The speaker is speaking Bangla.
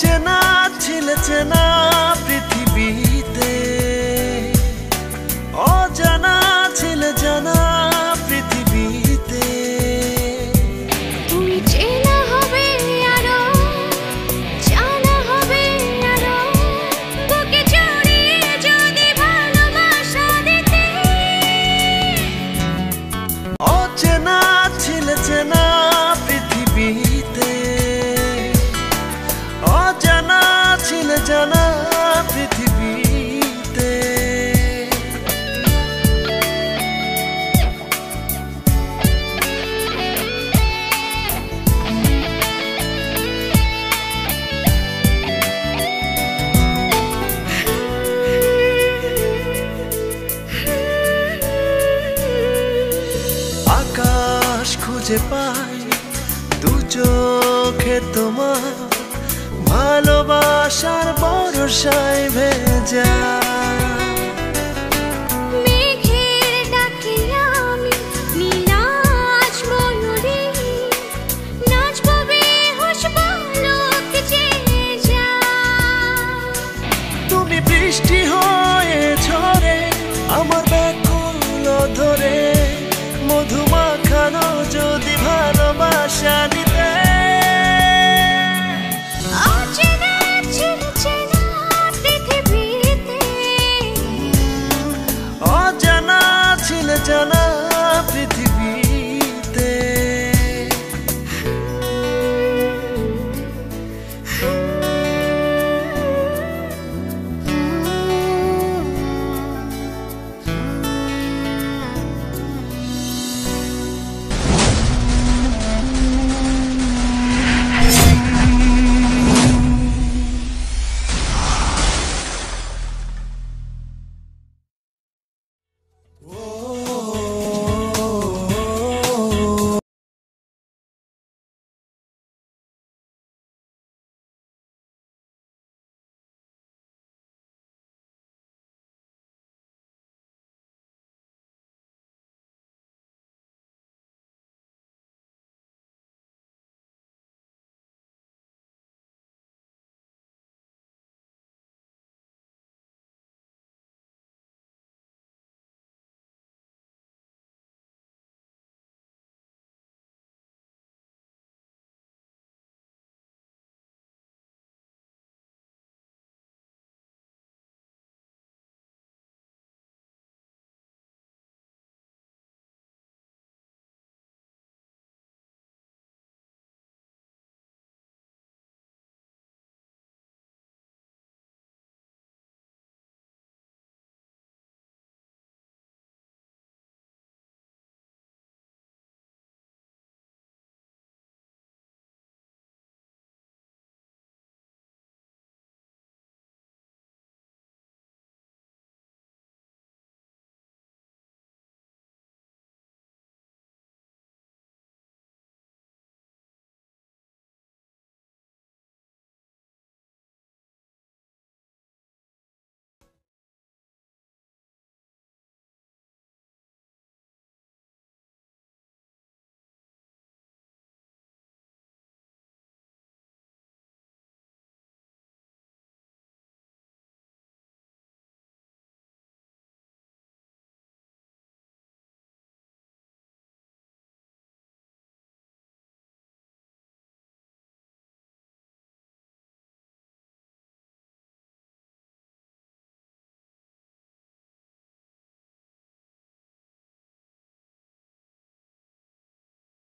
চেনা ছিল চেনা খুঁজে পাই দু চোখে তোমার ভালোবাসার বরসায় ভেজা।